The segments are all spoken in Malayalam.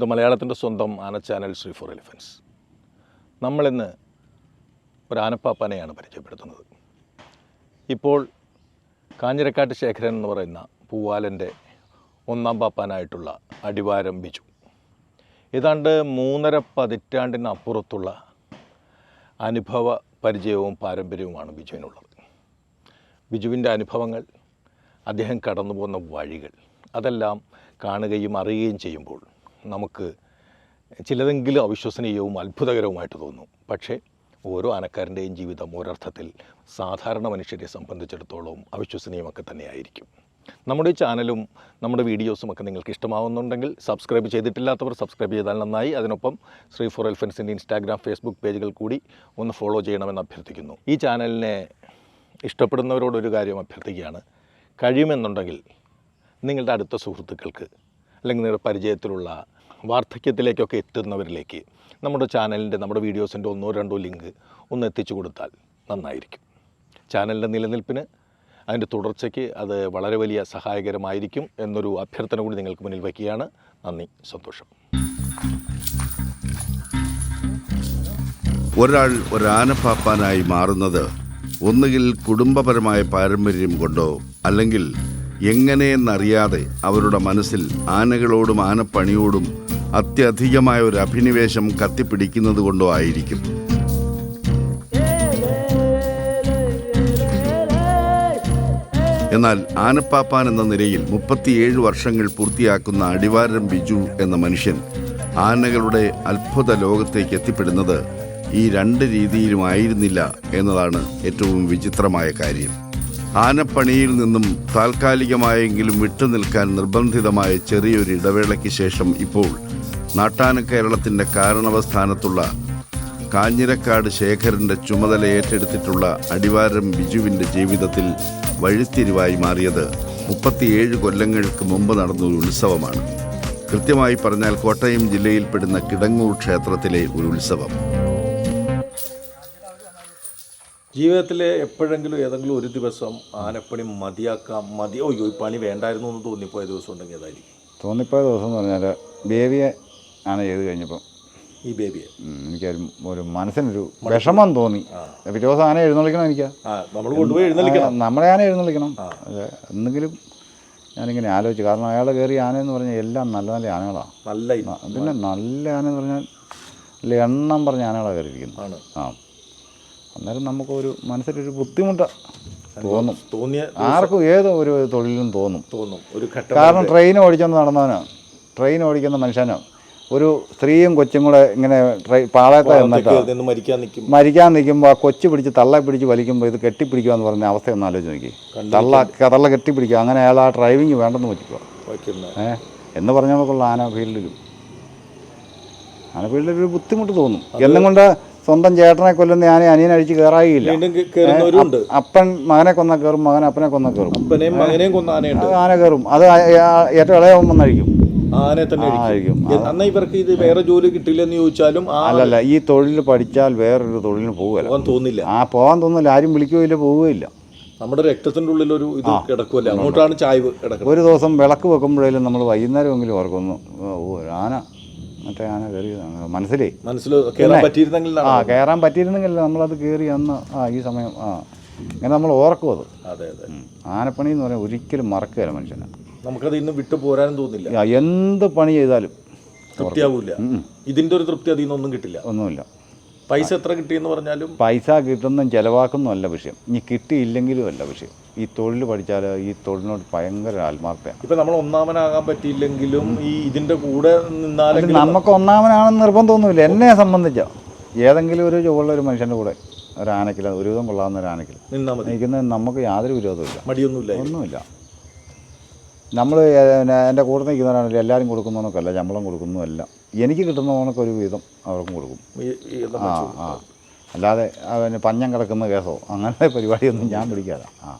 ഇത് മലയാളത്തിന്റെ സ്വന്തം ആന ചാനൽ ശ്രീ ഫോർ എലിഫൻസ്. നമ്മളിന്ന് ഒരു ആനപ്പാപ്പാനെയാണ് പരിചയപ്പെടുത്തുന്നത്. ഇപ്പോൾ കാഞ്ഞിരക്കാട്ട് ശേഖരൻ എന്ന് പറയുന്ന പൂവാലന്റെ ഒന്നാം പാപ്പാനായിട്ടുള്ള അടിവാരം ബിജു. ഏതാണ്ട് മൂന്നര പതിറ്റാണ്ടിനപ്പുറത്തുള്ള അനുഭവ പരിചയവും പാരമ്പര്യവുമാണ് ബിജുവിനുള്ളത്. ബിജുവിന്റെ അനുഭവങ്ങൾ അദ്ദേഹം കടന്നു പോകുന്ന വഴികൾ അതെല്ലാം കാണുകയും അറിയുകയും ചെയ്യുമ്പോൾ നമുക്ക് ചിലതെങ്കിലും അവിശ്വസനീയവും അത്ഭുതകരവുമായിട്ട് തോന്നും. പക്ഷേ ഓരോ ആനക്കാരന്റെയും ജീവിതം ഒരർത്ഥത്തിൽ സാധാരണ മനുഷ്യരെ സംബന്ധിച്ചിടത്തോളം അവിശ്വസനീയമൊക്കെ തന്നെയായിരിക്കും. നമ്മുടെ ചാനലും നമ്മുടെ വീഡിയോസും ഒക്കെ നിങ്ങൾക്ക് ഇഷ്ടമാവുന്നുണ്ടെങ്കിൽ സബ്സ്ക്രൈബ് ചെയ്തിട്ടില്ലാത്തവർ സബ്സ്ക്രൈബ് ചെയ്താൽ നന്നായി. അതിനൊപ്പം ശ്രീ ഫോർ എൽഫൻസിന്റെ ഇൻസ്റ്റാഗ്രാം ഫേസ്ബുക്ക് പേജുകൾ കൂടി ഒന്ന് ഫോളോ ചെയ്യണമെന്ന് അഭ്യർത്ഥിക്കുന്നു. ഈ ചാനലിനെ ഇഷ്ടപ്പെടുന്നവരോടൊരു കാര്യം അഭ്യർത്ഥിക്കുകയാണ്. കഴിയുമെന്നുണ്ടെങ്കിൽ നിങ്ങളുടെ അടുത്ത സുഹൃത്തുക്കൾക്ക് അല്ലെങ്കിൽ നിങ്ങളുടെ പരിചയത്തിലുള്ള വാർദ്ധക്യത്തിലേക്കൊക്കെ എത്തുന്നവരിലേക്ക് നമ്മുടെ ചാനലിന്റെ നമ്മുടെ വീഡിയോസിന്റെ ഒന്നോ രണ്ടോ ലിങ്ക് ഒന്ന് എത്തിച്ചു കൊടുത്താൽ നന്നായിരിക്കും. ചാനലിന്റെ നിലനിൽപ്പിന് അതിന്റെ തുടർച്ചയ്ക്ക് അത് വളരെ വലിയ സഹായകരമായിരിക്കും എന്നൊരു അഭ്യർത്ഥന കൂടി നിങ്ങൾക്ക് മുന്നിൽ വയ്ക്കുകയാണ്. നന്ദി സന്തോഷം. ഒരാൾ ഒരാനപ്പാപ്പാനായി മാറുന്നത് ഒന്നുകിൽ കുടുംബപരമായ പാരമ്പര്യം കൊണ്ടോ അല്ലെങ്കിൽ എങ്ങനെയെന്നറിയാതെ അവരുടെ മനസ്സിൽ ആനകളോടും ആനപ്പണിയോടും അത്യധികമായ ഒരു അഭിനിവേശം കത്തിപ്പിടിക്കുന്നത് കൊണ്ടോ ആയിരിക്കും. എന്നാൽ ആനപ്പാപ്പാൻ എന്ന നിലയിൽ മുപ്പത്തിയേഴ് വർഷങ്ങൾ പൂർത്തിയാക്കുന്ന അടിവാരം ബിജു എന്ന മനുഷ്യൻ ആനകളുടെ അത്ഭുത ലോകത്തേക്ക് എത്തിപ്പെടുന്നത് ഈ രണ്ട് രീതിയിലുമായിരുന്നില്ല എന്നതാണ് ഏറ്റവും വിചിത്രമായ കാര്യം. ആനപ്പണിയിൽ നിന്നും താൽക്കാലികമായെങ്കിലും വിട്ടുനിൽക്കാൻ നിർബന്ധിതമായ ചെറിയൊരു ഇടവേളയ്ക്ക് ശേഷം ഇപ്പോൾ നാട്ടാന കേരളത്തിന്റെ കാരണവസ്ഥാനത്തുള്ള കാഞ്ഞിരക്കാട് ശേഖരന്റെ ചുമതല ഏറ്റെടുത്തിട്ടുള്ള അടിവാരം ബിജുവിന്റെ ജീവിതത്തിൽ വഴിത്തിരിവായി മാറിയത് മുപ്പത്തിയേഴ് കൊല്ലങ്ങൾക്ക് മുമ്പ് നടന്ന ഒരു ഉത്സവമാണ്. കൃത്യമായി പറഞ്ഞാൽ കോട്ടയം ജില്ലയിൽപ്പെടുന്ന കിടങ്ങൂർ ക്ഷേത്രത്തിലെ ഒരു ഉത്സവം. ജീവിതത്തിൽ എപ്പോഴെങ്കിലും ഏതെങ്കിലും ഒരു ദിവസം ആനപ്പണി മതിയാക്കാം മതി ഓയ്യോ ഈ പണി വേണ്ടായിരുന്നു എന്ന് തോന്നിപ്പോയ ദിവസം ഉണ്ടെങ്കിൽ അതായിരിക്കും. തോന്നിപ്പോയ ദിവസം എന്ന് പറഞ്ഞാൽ ബേബിയെ ആണ് ചെയ്ത് കഴിഞ്ഞപ്പം. ഈ ബേബിയെ? എനിക്കൊരു ഒരു മനസ്സിനൊരു വിഷമം തോന്നി. പിറ്റേ ദിവസം ആന എഴുന്നള്ളിക്കണം എനിക്ക്. നമ്മൾ കൊണ്ടുപോയി എഴുന്നള്ളിക്കണം. നമ്മളെ ആന എഴുന്നള്ളിക്കണം. അതെ എന്തെങ്കിലും ഞാനിങ്ങനെ ആലോചിച്ചു. കാരണം അയാൾ കയറി ആന എന്ന് പറഞ്ഞാൽ എല്ലാം നല്ല നല്ല ആനകളാണ് നല്ല പിന്നെ നല്ല ആന എന്ന് പറഞ്ഞാൽ നല്ല എണ്ണം പറഞ്ഞ ആനകളാണ് കയറിയിരിക്കുന്നത്. ആ. അന്നേരം നമുക്കൊരു മനസ്സിലൊരു ബുദ്ധിമുട്ട് തോന്നും. തോന്നിയ ആർക്കും ഏത് ഒരു തൊഴിലും തോന്നും. തോന്നും. ഒരു ഘട്ടം കാരണം ട്രെയിൻ ഓടിച്ചെന്ന് നടന്നവനോ. ട്രെയിൻ ഓടിക്കുന്ന മനുഷ്യനോ. ഒരു സ്ത്രീയും കൊച്ചും കൂടെ ഇങ്ങനെ പാളയത്തെ എന്നിട്ട് മരിക്കാൻ നിൽക്കുമ്പോൾ ആ കൊച്ചു പിടിച്ച് തള്ള പിടിച്ച് വലിക്കുമ്പോൾ ഇത് കെട്ടിപ്പിടിക്കുക എന്ന് പറഞ്ഞ അവസ്ഥ ഒന്ന് ആലോചിച്ച് നോക്കി. തള്ള തള്ള കെട്ടിപ്പിടിക്കുക അങ്ങനെ അയാൾ ആ ഡ്രൈവിങ് വേണ്ടെന്ന് വയ്ക്കുക ഏഹ് എന്ന് പറഞ്ഞ നമുക്കുള്ള ആന ഫീൽഡിലും. ആന ഫീൽഡിൽ ഒരു ബുദ്ധിമുട്ട് തോന്നും. എന്നും കൊണ്ട് സ്വന്തം ചേട്ടനെ കൊല്ലുന്ന ആന അനിയൻ അഴിച്ച് കയറായില്ല അപ്പൻ മകനെ കൊന്ന കയറും മകൻ അപ്പനെ കൊന്ന കയറും ആന കയറും അത് ഏറ്റവും ഇളയവൻ വന്നഴിക്കും. തന്നെ അന്നാ ഇവർക്ക് ഇത് വേറെ ജോലി കിട്ടില്ലെന്ന് ചോദിച്ചാലും ആ അല്ലല്ല ഈ തൊഴിൽ പഠിച്ചാൽ വേറൊരു തൊഴിലിന് പോകാൻ തോന്നില്ല. ആ പോകാൻ തോന്നില്ല. ആരും വിളിക്കുകയില്ല പോവുകയില്ല നമ്മുടെ രക്തത്തിന്റെ ഉള്ളിൽ ഒരു ഇത് കിടക്കുമല്ലോ അങ്ങോട്ടാണ് ചായ്വ് കിടക്കുന്നത് ഒരു ദിവസം വിളക്ക് വെക്കുമ്പോഴേലും നമ്മൾ വൈകുന്നേരമെങ്കിലും ഓർക്കുന്നു ആന മറ്റേ ആന കയറിയതാണ്. മനസ്സിലേ? മനസ്സിൽ കയറാൻ പറ്റിയിരുന്നെങ്കിൽ ആ കയറാൻ പറ്റിയിരുന്നെങ്കിൽ നമ്മളത് കയറി അന്ന് ആ ഈ സമയം ആ ഇങ്ങനെ നമ്മൾ ഓർക്കും അത്. അതെ അതെ. ആനപ്പണി എന്ന് പറഞ്ഞാൽ ഒരിക്കലും മറക്കുകയില്ല മനുഷ്യനെ. നമുക്കത് ഇന്ന് വിട്ടു പോരാനും തോന്നില്ല. എന്ത് പണി ചെയ്താലും തൃപ്തിയാവൂല ഇതിന്റെ ഒരു തൃപ്തി അതിൽ നിന്നൊന്നും കിട്ടില്ല. ഒന്നുമില്ല. പൈസ എത്ര കിട്ടിയെന്ന് പറഞ്ഞാലും പൈസ കിട്ടുന്ന ചിലവാക്കുന്നല്ല അല്ല വിഷയം. ഇനി കിട്ടിയില്ലെങ്കിലും അല്ല വിഷയം. ഈ തൊഴിൽ പഠിച്ചാൽ ഈ തൊഴിലിനോട് ഭയങ്കര ആത്മാർത്ഥയാണ്. ഇപ്പൊ നമ്മൾ ഒന്നാമനാകാൻ പറ്റിയില്ലെങ്കിലും ഈ ഇതിന്റെ കൂടെ നിന്നാലും നമുക്ക് ഒന്നാമനാണെന്ന് നിർബന്ധമൊന്നുമില്ല. എന്നെ സംബന്ധിച്ച? ഏതെങ്കിലും ഒരു ചുവള്ള ഒരു മനുഷ്യന്റെ കൂടെ ഒരു ആനക്കില ഒരു വിധം കൊള്ളാവുന്ന ഒരു ആനക്കില നിൽക്കുന്ന മതി. നമുക്ക് യാതൊരു വിരോധമില്ല മടിയൊന്നുമില്ല. ഒന്നുമില്ല. നമ്മൾ എന്റെ കൂടെ നിൽക്കുന്നവരാണെങ്കിൽ എല്ലാവരും കൊടുക്കുന്നവനൊക്കെയല്ല ശമ്പളം കൊടുക്കുന്നതല്ല എനിക്ക് കിട്ടുന്നവനൊക്കെ ഒരു വീതം അവർക്കും കൊടുക്കും. ആ ആ. അല്ലാതെ അവന് പഞ്ഞം കിടക്കുന്ന കേസോ അങ്ങനത്തെ പരിപാടിയൊന്നും ഞാൻ പിടിക്കാതെ ആ.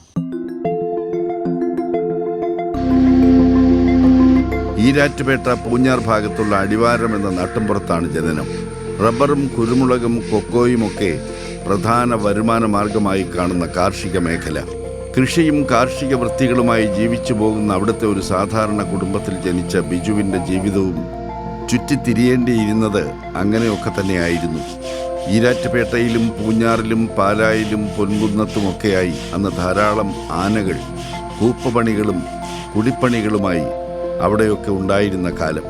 ഈരാറ്റുപേട്ട പൂഞ്ഞാർ ഭാഗത്തുള്ള അടിവാരം എന്ന നാട്ടിൻപുറത്താണ് ജനനം. റബ്ബറും കുരുമുളകും കൊക്കോയും ഒക്കെ പ്രധാന വരുമാന മാർഗമായി കാണുന്ന കാർഷിക മേഖല. കൃഷിയും കാർഷിക വൃത്തികളുമായി ജീവിച്ചു പോകുന്ന അവിടുത്തെ ഒരു സാധാരണ കുടുംബത്തിൽ ജനിച്ച ബിജുവിന്റെ ജീവിതവും ചുറ്റിത്തിരിയേണ്ടിയിരുന്നത് അങ്ങനെയൊക്കെ തന്നെയായിരുന്നു. ഈരാറ്റുപേട്ടയിലും പൂഞ്ഞാറിലും പാലായിലും പൊൻകുന്നത്തുമൊക്കെയായി അന്ന് ധാരാളം ആനകൾ കൂപ്പുപണികളും കുടിപ്പണികളുമായി അവിടെയൊക്കെ ഉണ്ടായിരുന്ന കാലം.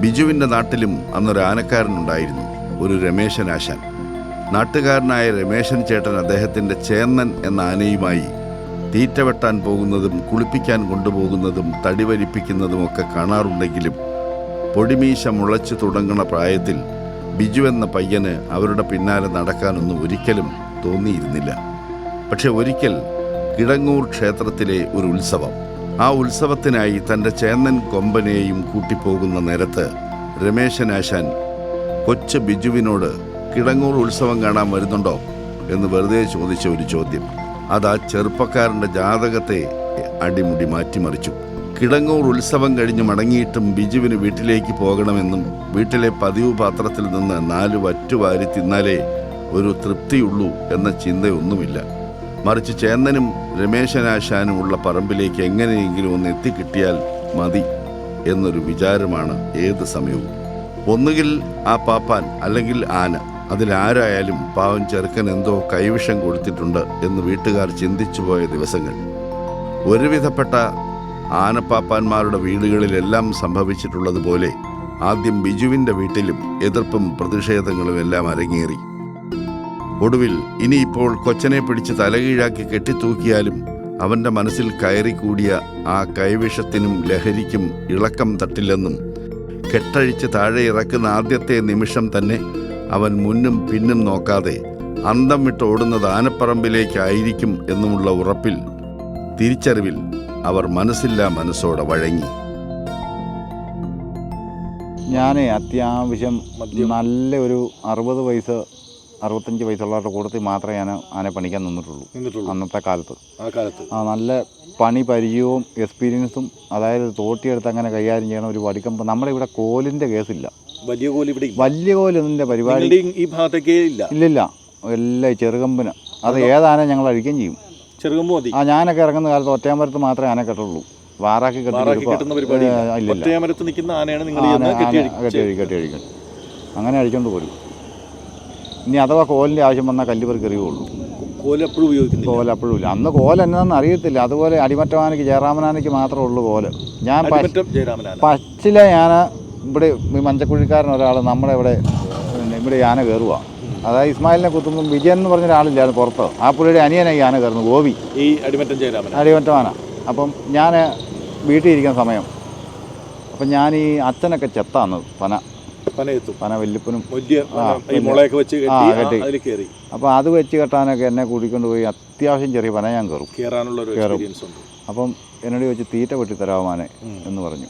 ബിജുവിന്റെ നാട്ടിലും അന്നൊരു ആനക്കാരനുണ്ടായിരുന്നു ഒരു രമേശൻ ആശാൻ നാട്ടുകാരനായ രമേശൻ ചേട്ടൻ അദ്ദേഹത്തിന്റെ ചേന്നൻ എന്ന ആനയുമായി തീറ്റ വെട്ടാൻ പോകുന്നതും കുളിപ്പിക്കാൻ കൊണ്ടുപോകുന്നതും തടിവരിപ്പിക്കുന്നതുമൊക്കെ കാണാറുണ്ടെങ്കിലും പൊടിമീശ മുളച്ചു തുടങ്ങുന്ന പ്രായത്തിൽ ബിജു എന്ന പയ്യന് അവരുടെ പിന്നാലെ നടക്കാനൊന്നും ഒരിക്കലും തോന്നിയിരുന്നില്ല. പക്ഷെ ഒരിക്കൽ കിടങ്ങൂർ ക്ഷേത്രത്തിലെ ഒരു ഉത്സവം. ആ ഉത്സവത്തിനായി തന്റെ ചേന്നൻ കൊമ്പനെയും കൂട്ടിപ്പോകുന്ന നേരത്ത് രമേശനാശാൻ കൊച്ചു ബിജുവിനോട് കിടങ്ങൂർ ഉത്സവം കാണാൻ വരുന്നുണ്ടോ? എന്ന് വെറുതെ ചോദിച്ച ഒരു ചോദ്യം. അത് ആ ചെറുപ്പക്കാരന്റെ ജാതകത്തെ അടിമുടി മാറ്റിമറിച്ചു. കിടങ്ങൂർ ഉത്സവം കഴിഞ്ഞ് മടങ്ങിയിട്ടും ബിജുവിന് വീട്ടിലേക്ക് പോകണമെന്നും വീട്ടിലെ പതിവ് പാത്രത്തിൽ നിന്ന് നാല് വറ്റുവാരി തിന്നാലേ ഒരു തൃപ്തിയുള്ളൂ എന്ന ചിന്തയൊന്നുമില്ല. മറിച്ച് ചേന്നനും രമേശനാശാനും ഉള്ള പറമ്പിലേക്ക് എങ്ങനെയെങ്കിലും ഒന്ന് എത്തിക്കിട്ടിയാൽ മതി എന്നൊരു വിചാരമാണ് ഏത് സമയവും. ഒന്നുകിൽ ആ പാപ്പാൻ അല്ലെങ്കിൽ ആന അതിലാരായാലും പാവം ചെറുക്കൻ എന്തോ കൈവിഷം കൊടുത്തിട്ടുണ്ട് എന്ന് വീട്ടുകാർ ചിന്തിച്ചു പോയ ദിവസങ്ങൾ. ഒരുവിധപ്പെട്ട ആനപ്പാപ്പാന്മാരുടെ വീടുകളിലെല്ലാം സംഭവിച്ചിട്ടുള്ളതുപോലെ ആദ്യം ബിജുവിന്റെ വീട്ടിലും എതിർപ്പും പ്രതിഷേധങ്ങളും എല്ലാം അരങ്ങേറി. ഒടുവിൽ ഇനിയിപ്പോൾ കൊച്ചനെ പിടിച്ച് തലകീഴാക്കി കെട്ടിത്തൂക്കിയാലും അവന്റെ മനസ്സിൽ കയറിക്കൂടിയ ആ കൈവിഷത്തിനും ലഹരിക്കും ഇളക്കം തട്ടില്ലെന്നും കെട്ടഴിച്ച് താഴെ ഇറക്കുന്ന ആദ്യത്തെ നിമിഷം തന്നെ അവൻ മുന്നും പിന്നും നോക്കാതെ അന്തം വിട്ട് ഓടുന്നത് ആനപ്പറമ്പിലേക്കായിരിക്കും എന്നുമുള്ള ഉറപ്പിൽ തിരിച്ചറിവിൽ അവർ മനസ്സില്ലാ മനസ്സോടെ വഴങ്ങി. ഞാൻ അത്യാവശ്യം നല്ല ഒരു അറുപത് വയസ്സ് അറുപത്തഞ്ച് വയസ്സുള്ളവരുടെ കൂട്ടത്തിൽ മാത്രമേ ഞാൻ ആനെ പണിക്കാൻ നിന്നിട്ടുള്ളൂ. നിന്നിട്ടുള്ളൂ. അന്നത്തെ കാലത്ത്. ആ കാലത്ത്. ആ നല്ല പണി പരിചയവും എക്സ്പീരിയൻസും അതായത് തോട്ടിയെടുത്ത് അങ്ങനെ കൈകാര്യം ചെയ്യണം ഒരു വടിക്കമ്പ് നമ്മുടെ ഇവിടെ കോലിന്റെ കേസില്ല. വലിയ കോലി ഇവിടെ വലിയ കോലൊന്നിന്റെ പരിപാടി ഈ ഭാഗത്തേക്കേ ഇല്ല. ഇല്ലില്ല. എല്ലാം ചെറുകമ്പിന്. അത് ഏതാനെ ഞങ്ങൾ അഴിക്കുകയും ചെയ്യും. ചെറുകമ്പ് മതി. ആ ഞാനൊക്കെ ഇറങ്ങുന്ന കാലത്ത് ഒറ്റയാമരത്ത് മാത്രമേ ആന കെട്ടുള്ളൂ. വാറാക്കി ഒറ്റയാമരത്ത് നിൽക്കുന്ന ആനയാണ് നിങ്ങൾ ആന ചെന്ന് ആന കെട്ടി കെട്ടി അഴി കെട്ടി അഴിക്കും. അങ്ങനെ അഴിച്ചോണ്ട് പോരും. ഇനി അഥവാ കോലിന്റെ ആവശ്യം വന്നാൽ കല്ലുപെറുക്കി എറിയുള്ളൂ കോലെപ്പോഴും എപ്പോഴും കോല അപ്പോഴും ഇല്ല. അന്ന് കോല എന്നാന്ന് അറിയത്തില്ല. അതുപോലെ അടിമറ്റമാനയ്ക്ക് ജയറാമനാനയ്ക്ക് മാത്രമേ ഉള്ളൂ കോൽ. ഞാൻ പച്ചില ഞാൻ ഇവിടെ ഈ മഞ്ചക്കുഴിക്കാരൻ ഒരാൾ നമ്മുടെ ഇവിടെ ഇവിടെ യാന കയറുക അതായത് ഇസ്മായിലിനെ കുത്തുമ്പം വിജയൻ എന്ന് പറഞ്ഞ ഒരാളില്ലായിരുന്നു പുറത്ത്. ആ പുള്ളിയുടെ അനിയനായി ആന കയറുന്നു ഗോപി. ഈ അടിമറ്റം ജയരാമന? അടിമറ്റമാന അപ്പം ഞാൻ വീട്ടിൽ ഇരിക്കുന്ന സമയം. അപ്പം ഞാൻ ഈ അച്ഛനൊക്കെ ചെത്താന്ന് പന. പനയെത്തും പന വല്യപ്പനും മുളയൊക്കെ വെച്ച് കെട്ടി കയറി. അപ്പോൾ അത് വെച്ച് കെട്ടാനൊക്കെ എന്നെ കൂട്ടിക്കൊണ്ട് പോയി അത്യാവശ്യം ചെറിയ പന ഞാൻ കയറും. കയറാനുള്ള ഉണ്ട്. അപ്പം എന്നോട് ചോദിച്ച് തീറ്റ വെട്ടി തരാമാനെ എന്ന് പറഞ്ഞു.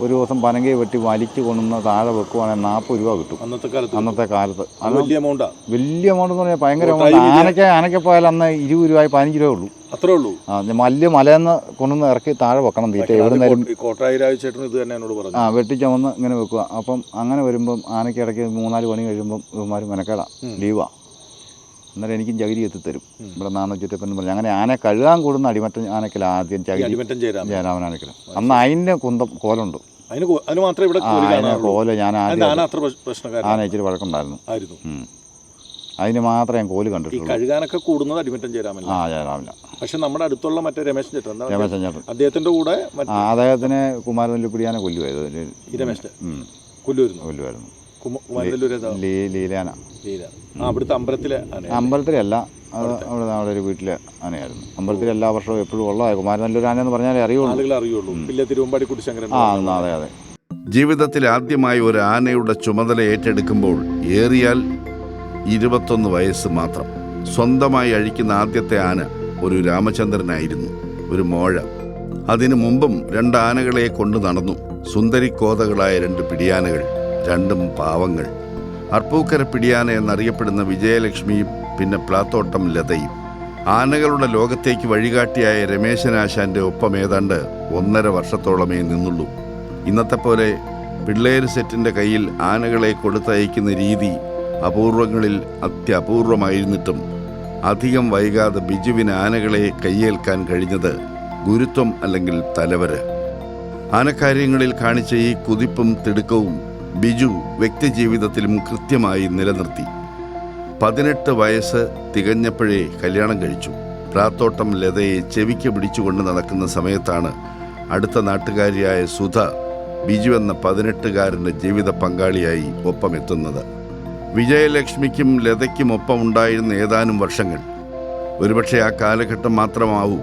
ഒരു ദിവസം പനങ്കയെ വെട്ടി വലിച്ചു കൊണ്ടുവന്ന് താഴെ വെക്കുവാണെങ്കിൽ നാൽപ്പത് രൂപ കിട്ടും. അന്നത്തെ കാലത്ത്. അന്നത്തെ കാലത്ത്. വലിയ എമൗണ്ട് വലിയ എമൗണ്ട് എന്ന് പറഞ്ഞാൽ ഭയങ്കര എമൗണ്ട് ആനയ്ക്ക് ആനയ്ക്ക് പോയാൽ അന്ന് ഇരുപത് രൂപ പതിനഞ്ച് രൂപ ഉള്ളൂ. അത്രേ ഉള്ളൂ. ആ മല്ല് മലയെന്ന് കൊണ്ടുവന്ന് ഇറക്കി താഴെ വെക്കണം തീറ്റ. എവിടെ നിന്നും കോട്ട- കോട്ടായി രാജചേട്ടൻ ഇത് തന്നെ എന്നോട് പറഞ്ഞു. ആ വെട്ടിച്ചമന്ന് ഇങ്ങനെ വെക്കുക. അപ്പം അങ്ങനെ വരുമ്പം ആനയ്ക്ക് ഇടയ്ക്ക് മൂന്നാൽ പണി കഴിയുമ്പം ഇവന്മാർ മെനക്കേടാ. ഉം. അന്നേരം എനിക്കും ചകിരി എത്തിത്തരും. ഇവിടെ നാന്ന് ചുറ്റപ്പെന്ന് പറഞ്ഞു അങ്ങനെ ആന കഴുകാൻ കൂടുന്ന അടിമറ്റ ആനക്കില്ല ആദ്യം ചകിരി ജയരാമൻ. ജയരാമനാനക്കില്ല അന്ന് അതിന്റെ കുന്തം കോലുണ്ട്. കോല ഞാൻ ആന ഇച്ചിരി വഴക്കുണ്ടായിരുന്നു. അതിന് മാത്രമേ ഞാൻ കോൽ കണ്ടിട്ടുള്ളൂ. കഴുകാനൊക്കെ കൂടുന്നത് അടിമറ്റം ആ പക്ഷെ നമ്മുടെ അടുത്തുള്ള മറ്റേ രമേശൻ ചേട്ടൻ രമേശൻ ചേട്ടൻ. അദ്ദേഹത്തിന്റെ കൂടെ അദ്ദേഹത്തിന് കുമാരനെല്ലുപിടിയാനെ കൊല്ലുമായിരുന്നു കൊല്ലുമായിരുന്നു ലീലാന അവിടുത്തെ അമ്പലത്തിലെ അമ്പലത്തിലല്ല അത് അവിടെ അവിടെ ഒരു വീട്ടിലെ ആനയായിരുന്നു. അമ്പലത്തിൽ എല്ലാ വർഷവും എപ്പോഴും ഉള്ള കുമാരൻ നല്ലൊരു ആന എന്ന് പറഞ്ഞാലേ അറിയുള്ളൂ. ആളുകൾ അറിയുള്ളൂ. പിന്നെ തിരുവമ്പാടി കുട്ടിശങ്കരൻ ആ അതെ അതെ. ജീവിതത്തിൽ ആദ്യമായി ഒരു ആനയുടെ ചുമതല ഏറ്റെടുക്കുമ്പോൾ ഏറിയാൽ ഇരുപത്തൊന്ന് വയസ്സ് മാത്രം. സ്വന്തമായി അഴിക്കുന്ന ആദ്യത്തെ ആന ഒരു രാമചന്ദ്രനായിരുന്നു ഒരു മോഴ. അതിനു മുമ്പും രണ്ട് ആനകളെ കൊണ്ടു നടന്നു. സുന്ദരി കോതകളായ രണ്ട് പിടിയാനകൾ. രണ്ടും പാവങ്ങൾ. അർപ്പൂക്കര പിടിയാന എന്നറിയപ്പെടുന്ന വിജയലക്ഷ്മിയും പിന്നെ പ്ലാത്തോട്ടം ലതയും ആനകളുടെ ലോകത്തേക്ക് വഴികാട്ടിയായ രമേശനാശാന്റെ ഒപ്പം ഏതാണ്ട് ഒന്നര വർഷത്തോളമേ നിന്നുള്ളൂ. ഇന്നത്തെ പോലെ പിള്ളേര് സെറ്റിന്റെ കയ്യിൽ ആനകളെ കൊടുത്തയക്കുന്ന രീതി അപൂർവങ്ങളിൽ അത്യപൂർവമായിരുന്നിട്ടും അധികം വൈകാതെ ബിജുവിന് ആനകളെ കയ്യേൽക്കാൻ കഴിഞ്ഞത് ഗുരുത്വം അല്ലെങ്കിൽ തലവര്. ആനക്കാര്യങ്ങളിൽ കാണിച്ച ഈ കുതിപ്പും തിടുക്കവും ബിജു വ്യക്തിജീവിതത്തിലും കൃത്യമായി നിലനിർത്തി. പതിനെട്ട് വയസ്സ് തികഞ്ഞപ്പോഴേ കല്യാണം കഴിച്ചു. പ്രാത്തോട്ടം ലതയെ ചെവിക്ക് പിടിച്ചുകൊണ്ട് നടക്കുന്ന സമയത്താണ് അടുത്ത നാട്ടുകാരിയായ സുധ ബിജു എന്ന പതിനെട്ടുകാരന്റെ ജീവിത പങ്കാളിയായി ഒപ്പമെത്തുന്നത്. വിജയലക്ഷ്മിക്കും ലതയ്ക്കും ഒപ്പം ഉണ്ടായിരുന്ന ഏതാനും വർഷങ്ങൾ. ഒരുപക്ഷെ ആ കാലഘട്ടം മാത്രമാവും.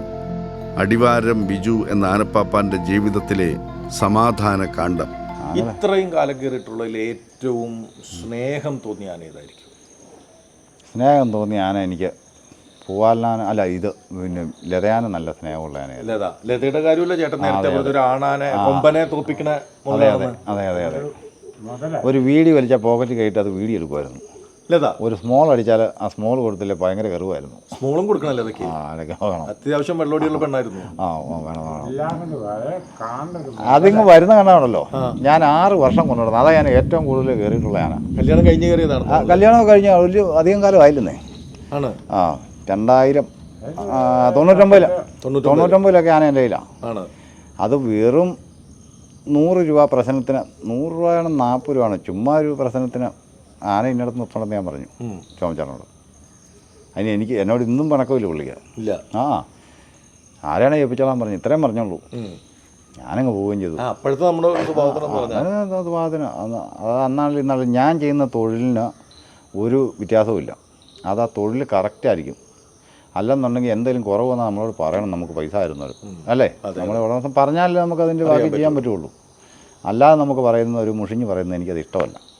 അടിവാരം ബിജു എന്ന ആനപ്പാപ്പാന്റെ ജീവിതത്തിലെ സമാധാന കാണ്ഡം ഇത്രയും കാലം കയറിയിട്ടുള്ളതിൽ ഏറ്റവും സ്നേഹം തോന്നിയ ആന ഏതായിരിക്കും? സ്നേഹം തോന്നിയ ആന എനിക്ക് പൂവാലാന അല്ല ഇത് പിന്നെ ലതയാന നല്ല സ്നേഹമുള്ള ആന ലത. ലതയുടെ കാര്യമല്ല ചേട്ടൻ നേരത്തെ ഒരു ആണാനെ കൊമ്പനെ തോപ്പിക്കണ അതെ അതെ. അതെ അതെ അതെ. ഒരു വീടി വലിച്ച പോക്കറ്റ് കയറ്റി അത് വീടി എടുക്കുമായിരുന്നു ലത ഒരു സ്മോൾ അടിച്ചാൽ ആ സ്മോൾ കൊടുത്തില്ലേ ഭയങ്കര കറുവായിരുന്നു. സ്മോളും കൊടുക്കണം ലതയ്ക്ക് ആ അതൊക്കെ വേണം. അത്യാവശ്യം വെള്ളോടിയുള്ള പെണ്ണായിരുന്നു. ആ ആ, വേണം വേണം അതിങ്ങ് വരുന്ന കണ്ടാണല്ലോ ഞാൻ ആറ് വർഷം കൊണ്ടുവരുന്നത് അതാ ഞാൻ ഏറ്റവും കൂടുതൽ കയറിയിട്ടുള്ള ആന കല്യാണം കഴിഞ്ഞ് കയറിയതാണ്. ആ കല്യാണം കഴിഞ്ഞ ഒരു അധികം കാലം ആയില്ലെന്നേ. ആണ്. ആ രണ്ടായിരം ആ, തൊണ്ണൂറ്റൊമ്പതിൽ. തൊണ്ണൂറ്റൊമ്പത് തൊണ്ണൂറ്റൊമ്പതിലൊക്കെ ആന എന്റെ കയ്യിലാണ് ആണ്. അത് വെറും നൂറ് രൂപ പ്രശ്നത്തിന് നൂറ് രൂപയാണ് നാൽപ്പത് രൂപയാണ്. ചുമ്മാ ഒരു പ്രശ്നത്തിന് ആന ഇന്നടത്ത് നിർത്തണമെന്ന് ഞാൻ പറഞ്ഞു. ചോമച്ചാനോട്. അതിന് എനിക്ക് എന്നോട് ഇന്നും പണക്കമില്ല പുള്ളിക്ക്. ഇല്ല. ആ. ആരാണ് ഏൽപ്പിച്ചോളാൻ പറഞ്ഞു. ഇത്രയും പറഞ്ഞോളൂ. ഉം. ഞാനങ്ങ് പോവുകയും ചെയ്തു. അപ്പോഴത്തെ നമ്മുടെ അത് വാദന അത് ഞാൻ ചെയ്യുന്ന തൊഴിലിന് ഒരു വ്യത്യാസവും അത് ആ തൊഴിൽ കറക്റ്റായിരിക്കും അല്ലെന്നുണ്ടെങ്കിൽ എന്തെങ്കിലും കുറവ് വന്നാൽ നമ്മളോട് പറയണം. നമുക്ക് പൈസ ആയിരുന്നത് അല്ലേ? നമ്മൾ ഇവിടെ ദിവസം പറഞ്ഞാലേ നമുക്ക് അതിന്റെ ബാക്കി ചെയ്യാൻ പറ്റുള്ളൂ. അല്ലാതെ നമുക്ക് പറയുന്ന ഒരു മുഷിഞ്ഞ് പറയുന്നത് എനിക്കത് ഇഷ്ടമല്ല.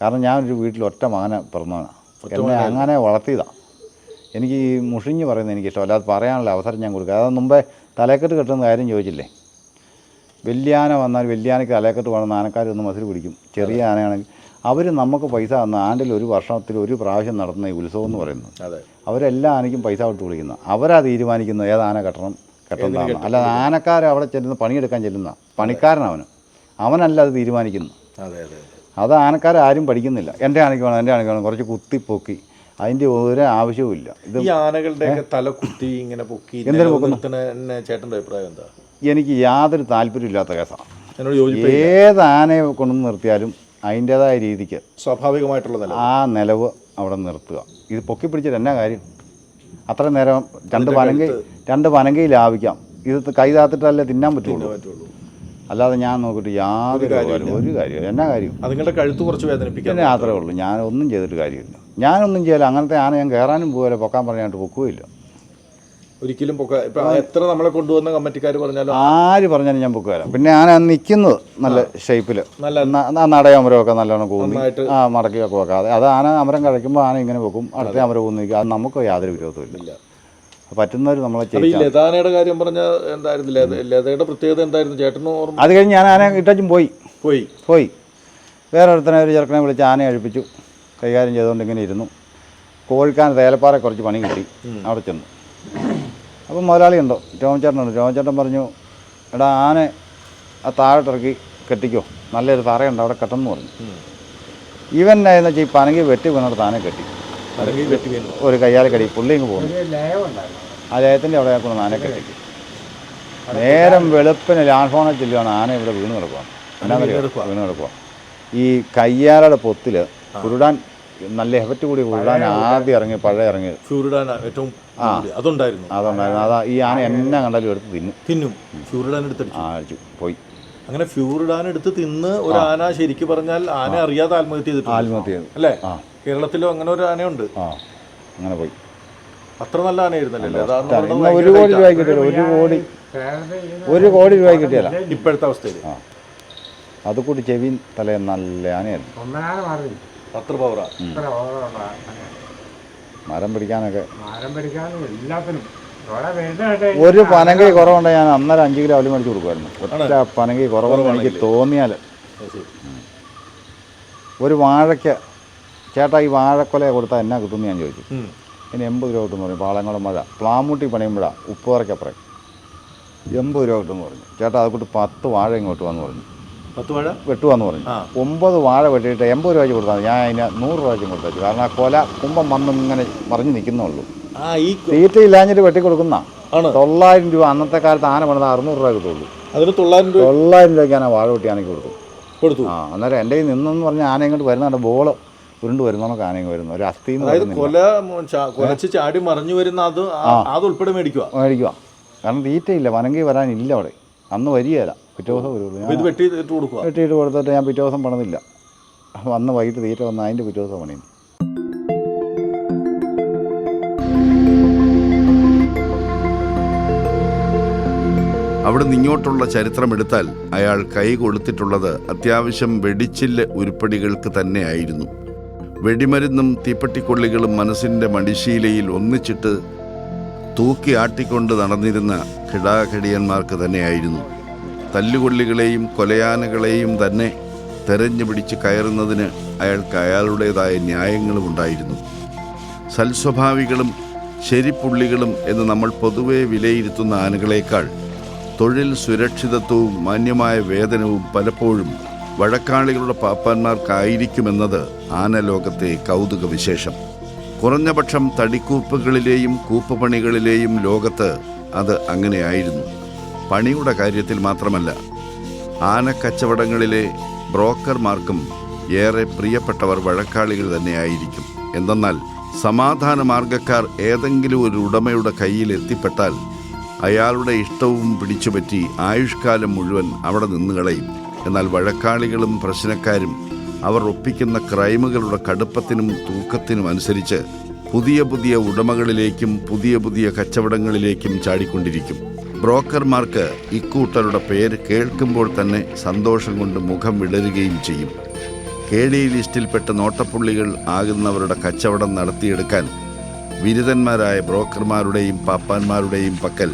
കാരണം ഞാനൊരു വീട്ടിൽ ഒറ്റ മകനെ പിറന്നവനാണ് എന്നെ അങ്ങനെ വളർത്തിയതാണ് എനിക്ക് ഈ മുഷിഞ്ഞ് പറയുന്നത് എനിക്കിഷ്ടം. അല്ലാതെ പറയാനുള്ള അവസരം ഞാൻ കൊടുക്കുക അതായത് മുമ്പേ തലക്കെട്ട് കെട്ടുന്ന കാര്യം ചോദിച്ചില്ലേ? വലിയ ആന വന്നാൽ വലിയ ആനയ്ക്ക് തലക്കെട്ട് വേണം ആനക്കാർ ഒന്ന് മസിൽ പിടിക്കും. ചെറിയ ആനയാണെങ്കിൽ അവർ നമുക്ക് പൈസ തന്ന ആണ്ടിൽ ഒരു വർഷത്തിൽ ഒരു പ്രാവശ്യം നടത്തുന്ന ഈ ഉത്സവം എന്ന് പറയുന്നത്. അവരെല്ലാ ആനയ്ക്കും പൈസ വിട്ട് വിളിക്കുന്നത് അവരാ തീരുമാനിക്കുന്നത് ഏത് ആന കെട്ടണം കെട്ടുന്നതാണ് അല്ലാതെ ആനക്കാർ അവിടെ ചെല്ലുന്ന പണിയെടുക്കാൻ ചെല്ലുന്ന പണിക്കാരനവന്. അവനല്ല അത് തീരുമാനിക്കുന്നു അതെ ആനക്കാരും പഠിക്കുന്നില്ല. എന്റെ ആനയ്ക്ക് വേണം എന്റെ ആനയ്ക്ക് വേണം. കുറച്ച് കുത്തിപ്പൊക്കി അതിന്റെ ഒരു ആവശ്യവും ഇല്ല. ഇത് ഈ ആനകളുടെയൊക്കെ തല കുത്തി ഇങ്ങനെ പൊക്കി എന്തിനു പൊക്കുന്നു? ചേട്ടന്റെ അഭിപ്രായം എന്താ? എനിക്ക് യാതൊരു താല്പര്യമില്ലാത്ത കേസാണ്. എന്നോട് യോജിപ്പ് ഏത് ആനയെ കൊണ്ടു നിർത്തിയാലും അതിന്റേതായ രീതിക്ക് സ്വാഭാവികമായിട്ടുള്ള ആ നിലവ് അവിടെ നിർത്തുക. ഇത് പൊക്കി പിടിച്ചിട്ട് എന്നാ കാര്യം? അത്ര നേരം രണ്ട് പനങ്കി രണ്ട് പനങ്കി ലാഭിക്കാം. ഇത് കൈ താത്തിട്ടല്ലേ തിന്നാൻ പറ്റുള്ളൂ. പറ്റുള്ളൂ. അല്ലാതെ ഞാൻ നോക്കിയിട്ട് യാതൊരു ഒരു കാര്യമില്ല എന്നാ കാര്യം അതുങ്ങളുടെ കഴുത്ത് കുറച്ച് വേദനിപ്പിക്കാൻ മാത്രമേ ഉള്ളൂ. ഞാൻ ഒന്നും ചെയ്തിട്ട് കാര്യമില്ല. ഞാനൊന്നും ചെയ്യില്ല. അങ്ങനത്തെ ആന ഞാൻ കയറാനും പോകില്ല പൊക്കാൻ പറഞ്ഞായിട്ട് പൊക്കുകയില്ല ഒരിക്കലും പൊക്ക ഇപ്പം എത്ര നമ്മളെ കൊണ്ടുവന്ന കമ്മിറ്റിക്കാർ പറഞ്ഞാലും ആര് പറഞ്ഞാലും ഞാൻ പൊക്കുവരാം പിന്നെ ആന നിൽക്കുന്നത് നല്ല ഷേപ്പിൽ നല്ല നടയമരമൊക്കെ നല്ലോണം കൂന്നി. ആ മടക്കിയൊക്കെ വെക്കാതെ. അത് ആന അമരം കഴിക്കുമ്പോൾ ആന ഇങ്ങനെ വെക്കും അടുത്ത അമരം കൂന്നിരിക്കും അത് നമുക്ക് യാതൊരു വിരോധവും ഇല്ല. പറ്റുന്നവർ നമ്മളെ അപ്പൊ ഈ ചെയ്യിച്ചാൽ ലതാനയുടെ കാര്യം പറഞ്ഞ എന്തായിരുന്നു ലത ലതയുടെ പ്രത്യേകത എന്തായിരുന്നു? ചേട്ടന് ഓർമ്മ അത് കഴിഞ്ഞ് ഞാൻ ആന ഇട്ടും പോയി. പോയി. പോയി. വേറെ ഒരുത്തനെ ഒരു ചെറുക്കനെ വിളിച്ച് ആന കഴിപ്പിച്ചു കൈകാര്യം ചെയ്തുകൊണ്ട് ഇങ്ങനെ ഇരുന്നു. കോഴിക്കാൻ തേലപ്പാറ കുറച്ച് പണി കിട്ടി. അവിടെ ചെന്നു. അപ്പം മുതലാളി ഉണ്ടോ? രോമചേട്ടനുണ്ട് രോമചേട്ടൻ പറഞ്ഞു എടാ ആന ആ താഴോട്ടിറക്കി കെട്ടിക്കോ. നല്ലൊരു തറയുണ്ട്. അവിടെ കെട്ടെന്ന് പറഞ്ഞു. ഇവൻ എന്ന് വെച്ചാൽ ഈ പനങ്കി വെട്ടി വീണിടത്ത് ആന കെട്ടി. ഒരു കയ്യാലക്കടി പുള്ളി ഇങ്ങ് പോകുന്നു ആ ലയത്തിന്റെ അവിടെ കൊണ്ട് ആനക്കെട്ടി കെട്ടി. നേരം വെളുപ്പിന് ലാൻഫോണെ ചെല്ലുകയാണ് ആന ഇവിടെ വീണ് കിടക്കുക എന്നാ. വീണ് കിടക്കുക ഈ കയ്യാലയുടെ പൊത്തിൽ കുരുടാൻ നല്ല എഫക്റ്റ് കൂടി കുരുടാൻ ആദ്യം ഇറങ്ങി പഴയ ഇറങ്ങി. ഫ്യൂരിഡാൻ ഏറ്റവും ആ. അതുണ്ടായിരുന്നു. അതുണ്ടായിരുന്നു. അതാ ഈ ആന എന്നെ കണ്ടാലും എടുത്ത് തിന്നു. തിന്നും. ആ അടിച്ചു. പോയി. അങ്ങനെ ഫ്യൂറിഡാൻ എടുത്ത് തിന്ന് ഒരു ആന ശരിക്കും പറഞ്ഞാൽ ആന അറിയാതെ ആത്മഹത്യ ചെയ്തിട്ടുണ്ട്. ആത്മഹത്യ അല്ലേ? ആ. കേരളത്തിലും അങ്ങനെ ഒരു ആനയുണ്ട്. ആ അങ്ങനെ പോയി. അത്ര നല്ല ആനയായിരുന്നല്ലേ? ഇന്ന് ഒരു കോടി രൂപ കിട്ടിയല്ലോ ഒരു കോടി. ഒരു കോടി രൂപ കിട്ടിയല്ല ഇപ്പോഴത്തെ അവസ്ഥയിൽ ആ. അത് കൂടി ചെവിയും തലയും നല്ല ആനയായിരുന്നു. ഒന്നാണ് മാറി പവറ ഇത്ര മരം പിടിക്കാനൊക്കെ മരം പിടിക്കാനും എല്ലാത്തിനും. ഇവിടെ വരുന്നതായിട്ട് ഒരു പനങ്കി കുറവുണ്ടെങ്കിൽ ഞാൻ അന്നേരം അഞ്ച് കിലോ അവലി മേടിച്ചു കൊടുക്കുമായിരുന്നു. ഒറ്റ പനങ്കി കുറവെന്ന് എനിക്ക് തോന്നിയാൽ ഒരു വാഴയ്ക്ക് ചേട്ടാ ഈ വാഴക്കൊല കൊടുത്താൽ എന്നാ കിട്ടുമെന്ന് ഞാൻ ചോദിച്ചു. ഇനി എൺപത് രൂപ കിട്ടുമെന്ന് പറഞ്ഞു. പാളങ്ങളും മഴ പ്ലാമൂട്ടി പണിയുമ്പോഴാണ് ഉപ്പുവറയ്ക്കപ്പുറം എൺപത് രൂപ കിട്ടുമെന്ന് പറഞ്ഞു. ചേട്ടാ അത് കൂട്ട് പത്ത് വാഴ ഇങ്ങോട്ട് വന്ന് പറഞ്ഞു. പത്ത് വാഴ? വെട്ടുവാന്ന് പറഞ്ഞു. ഒമ്പത് വാഴ വെട്ടിയിട്ട് എൺപത് രൂപയ്ക്ക് കൊടുത്താൽ ഞാൻ അതിന് നൂറ് രൂപയ്ക്ക് കൊടുത്തു കാരണം ആ കൊല കുമ്പം വന്ന് ഇങ്ങനെ മറിഞ്ഞ് നിൽക്കുന്നുള്ളൂ. തീറ്റ ഇല്ലാഞ്ഞിട്ട് വെട്ടി കൊടുക്കുന്ന. തൊള്ളായിരം രൂപ അന്നത്തെ കാലത്ത് ആന പണിത് അറുന്നൂറ് രൂപ കിട്ടുള്ളൂ. അതിന് തൊള്ളായിരം രൂപ തൊള്ളായിരം രൂപയ്ക്ക് ഞാൻ വാഴ ആനയ്ക്ക് കൊടുത്തു. കൊടുത്തു. ആ അന്നേരം എന്റെ കയ്യിൽ നിന്നെന്ന് പറഞ്ഞാൽ ആന ഇങ്ങോട്ട് വരുന്നുണ്ട്. ബോൾ ഉരുണ്ട് വരുന്നവർക്ക് ആനയും വരുന്നു. ഒരു അസ്ഥി കൊല കൊലച്ച് ചാടി മറിഞ്ഞു വരുന്ന അത് അത് ഉൾപ്പെടെ മേടിക്കുക മേടിക്കുക കാരണം തീറ്റയില്ല വനങ്കി വരാനില്ല അവിടെ. അന്ന് വരികയില്ല. പിറ്റേ ദിവസം വരുള്ളൂ അപ്പൊ ഇത് ഞാൻ വെട്ടി ഇട്ട് കൊടുക്കുക വെട്ടിയിട്ട് കൊടുത്തിട്ട് ഞാൻ പിറ്റേ ദിവസം പണിതില്ല. വന്ന് വൈകിട്ട് തീറ്റ വന്ന് അതിന്റെ പിറ്റേ ദിവസം പണിയും അവിടെ ചരിത്രം ചരിത്രമെടുത്താൽ അയാൾ കൈ കൊടുത്തിട്ടുള്ളത് അത്യാവശ്യം വെടിച്ചില്ല ഉരുപ്പടികൾക്ക് തന്നെയായിരുന്നു വെടിമരുന്നും തീപ്പെട്ടിക്കൊള്ളികളും മനസ്സിന്റെ മടിശീലയിൽ ഒന്നിച്ചിട്ട് തൂക്കി ആട്ടിക്കൊണ്ട് നടന്നിരുന്ന കിടാകടിയന്മാർക്ക് തന്നെയായിരുന്നു. തല്ലുകൊള്ളികളെയും കൊലയാനകളെയും തന്നെ തെരഞ്ഞു പിടിച്ച് കയറുന്നതിന് അയാൾക്ക് അയാളുടേതായ ന്യായങ്ങളും ഉണ്ടായിരുന്നു. സൽസ്വഭാവികളും ശരിപ്പുള്ളികളും എന്ന് നമ്മൾ പൊതുവെ വിലയിരുത്തുന്ന ആനകളേക്കാൾ തൊഴിൽ സുരക്ഷിതത്വവും മാന്യമായ വേതനവും പലപ്പോഴും വഴക്കാളികളുടെ പാപ്പാന്മാർക്കായിരിക്കുമെന്നത് ആനലോകത്തെ കൗതുക വിശേഷം കുറഞ്ഞപക്ഷം തടിക്കൂപ്പുകളിലെയും കൂപ്പുപണികളിലെയും ലോകത്ത് അത് അങ്ങനെയായിരുന്നു. പണിയുടെ കാര്യത്തിൽ മാത്രമല്ല ആനക്കച്ചവടങ്ങളിലെ ബ്രോക്കർമാർക്കും ഏറെ പ്രിയപ്പെട്ടവർ വഴക്കാളികൾ തന്നെയായിരിക്കും. എന്തെന്നാൽ സമാധാന മാർഗക്കാർ ഏതെങ്കിലും ഒരു ഉടമയുടെ കയ്യിൽ എത്തിപ്പെട്ടാൽ അയാളുടെ ഇഷ്ടവും പിടിച്ചുപറ്റി ആയുഷ്കാലം മുഴുവൻ അവിടെ നിന്നുകളയും എന്നാൽ വഴക്കാളികളും പ്രശ്നക്കാരും അവർ ഒപ്പിക്കുന്ന ക്രൈമുകളുടെ കടുപ്പത്തിനും തൂക്കത്തിനും അനുസരിച്ച് പുതിയ പുതിയ ഉടമകളിലേക്കും പുതിയ പുതിയ കച്ചവടങ്ങളിലേക്കും ചാടിക്കൊണ്ടിരിക്കും. ബ്രോക്കർമാർക്ക് ഇക്കൂട്ടരുടെ പേര് കേൾക്കുമ്പോൾ തന്നെ സന്തോഷം കൊണ്ട് മുഖം വിടരുകയും ചെയ്യും. കെ ഡി ലിസ്റ്റിൽപ്പെട്ട നോട്ടപ്പുള്ളികൾ ആകുന്നവരുടെ കച്ചവടം നടത്തിയെടുക്കാൻ ബിരുദന്മാരായ ബ്രോക്കർമാരുടെയും പാപ്പാന്മാരുടെയും പക്കൽ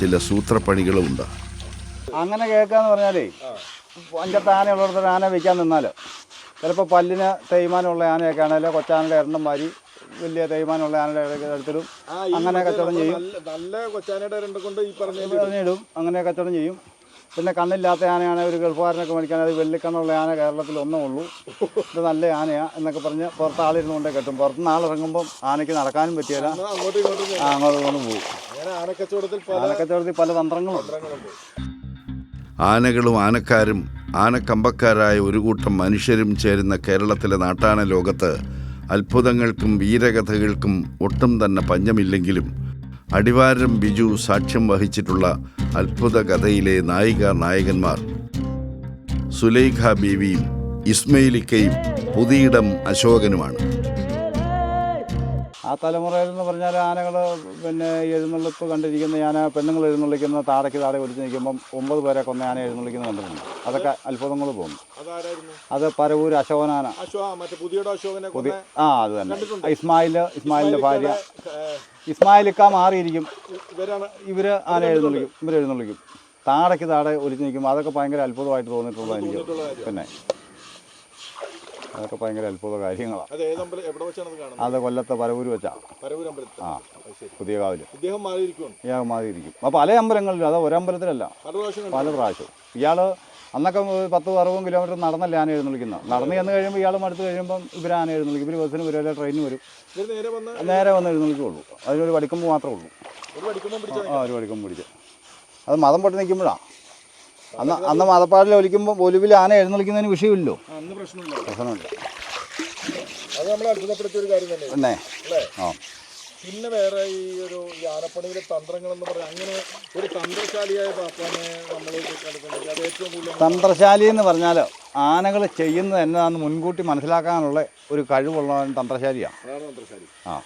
ചില സൂത്രപ്പണികളുമുണ്ട് അങ്ങനെ കേൾക്കാന്ന് പറഞ്ഞാലേ അഞ്ചത്തെ ആന ഉള്ളിടത്തൊരു ആന വയ്ക്കാൻ നിന്നാലോ. ചിലപ്പോൾ പല്ലിന് തേയ്മാനമുള്ള ആനയൊക്കെ ആണെങ്കിൽ കൊച്ചാനയുടെ എണ്ണം മാരി വലിയ തേയ്മാനമുള്ള ആനയുടെ എടുത്തിടും. അങ്ങനെ കച്ചവടം ചെയ്യും. നല്ല കൊച്ചാനയുടെ കൊണ്ട് ഈ പറഞ്ഞ പറഞ്ഞിടും. അങ്ങനെ കച്ചവടം ചെയ്യും. പിന്നെ കണ്ണില്ലാത്ത ആനയാണ് ഒരു ഗൾഫുകാരനൊക്കെ മേടിക്കാൻ അത് വെള്ളിക്കണ്ണുള്ള ആന കേരളത്തിൽ ഒന്നേ ഉള്ളൂ. ഇത് നല്ല ആനയാണ് എന്നൊക്കെ പറഞ്ഞ് പുറത്ത് ആളിരുന്നു കൊണ്ടേ കെട്ടും. പുറത്തുനിന്ന് ആളിറങ്ങുമ്പോൾ ആനയ്ക്ക് നടക്കാനും പറ്റിയല്ല. അങ്ങോട്ടും ഇങ്ങോട്ടും പോകും ആനക്കച്ചവടത്തിൽ പല തന്ത്രങ്ങളുണ്ട്. ആനകളും ആനക്കാരും ആനക്കമ്പക്കാരായ ഒരു കൂട്ടം മനുഷ്യരും ചേരുന്ന കേരളത്തിലെ നാട്ടാന ലോകത്ത് അത്ഭുതങ്ങൾക്കും വീരകഥകൾക്കും ഒട്ടും തന്നെ പഞ്ഞമില്ലെങ്കിലും അടിവാരം ബിജു സാക്ഷ്യം വഹിച്ചിട്ടുള്ള അത്ഭുത കഥയിലെ നായിക നായകന്മാർ. സുലൈഖ ബീവിയും ഇസ്മയിലിക്കയും പുതിയിടം അശോകനുമാണ്. ആ തലമുറയിൽ എന്ന് പറഞ്ഞാൽ ആനകൾ പിന്നെ എഴുന്നള്ളിപ്പ് കണ്ടിരിക്കുന്ന ആന പെണ്ണുങ്ങൾ എഴുന്നള്ളിക്കുന്ന താഴേക്ക് താഴെ ഒലിച്ച് നിൽക്കുമ്പം ഒമ്പത് പേരെ കൊന്ന ആന എഴുന്നള്ളിക്കുന്ന കണ്ടിട്ടുണ്ട്. അതൊക്കെ അത്ഭുതങ്ങൾ പോകും. അതാരായിരുന്നു? അത് പരവൂർ അശോകനാന പുതിയ ആ അത് തന്നെ. ഇസ്മായിൽ ഇസ്മായിലിന്റെ ഭാര്യ. ഇസ്മായിലിക്ക മാറിയിരിക്കും. ഇവർ ആന എഴുന്നള്ളിക്കും. ഇവർ എഴുന്നള്ളിക്കും. താഴേക്ക് താഴെ ഒലിച്ച് നിൽക്കുമ്പോൾ അതൊക്കെ ഭയങ്കര അത്ഭുതമായിട്ട് തോന്നിയിട്ടുള്ളത് എനിക്ക് പിന്നെ അതൊക്കെ ഭയങ്കര അത്ഭുത കാര്യങ്ങളാണ് അത് കൊല്ലത്തെ എവിടെ വെച്ചാണ് ആ പുതിയ കാവിൽ. ഇദ്ദേഹം മാറിയിരിക്കും. അപ്പോൾ പല അമ്പലങ്ങളിലും അത് ഒരമ്പലത്തിലല്ല പല പ്രാവശ്യം ഇയാൾ അന്നൊക്കെ പത്ത് അറുപത് കിലോമീറ്റർ നടന്നല്ല ആന എഴുന്നള്ളിക്കുന്നത് നടന്ന് ചെന്ന് കഴിയുമ്പോൾ ഇയാൾ മടുത്ത് കഴിയുമ്പം ഇവർ ആന എഴുന്നള്ളിക്കും. ഇവർ ബസ്സിന് വരും അല്ലെങ്കിൽ ട്രെയിനിന് വരും. നേരെ വന്ന് എഴുന്നള്ളിക്കുള്ളൂ. അതിനൊരു വടിക്കുമ്പോൾ മാത്രമേ ഉള്ളൂ. ആ ഒരു വടിക്കുമ്പോൾ പിടിച്ച്. അത് മതം പൊട്ടി നിൽക്കുമ്പോഴാണ് അന്ന് അന്ന് മതപ്പാടിൽ ഒലിക്കുമ്പോൾ ഒലിവിൽ ആന എഴുന്നള്ളിക്കുന്നതിന് വിഷയമില്ലല്ലോ. പ്രശ്നമില്ല. അത് നമ്മളെ അത്ഭുതപ്പെടുത്തിയ ഒരു കാര്യം തന്നെ പിന്നെ അല്ലേ? ആ. പിന്നെ വേറെ ഈ ഒരു ഈ ആനപ്പണിയിലെ തന്ത്രങ്ങൾ എന്ന് പറഞ്ഞാൽ അങ്ങനെ ഒരു തന്ത്രശാലിയായ പാപ്പാനെ നമ്മൾ കണ്ടിട്ടുണ്ട്. അത് ഏറ്റവും കൂടുതൽ തന്ത്രശാലി എന്ന് പറഞ്ഞാൽ ആനകൾ ചെയ്യുന്നത് എന്നതാന്ന് മുൻകൂട്ടി മനസ്സിലാക്കാനുള്ള ഒരു കഴിവുള്ളവൻ തന്ത്രശാലിയാണ് അതാണ് തന്ത്രശാലി. ആ.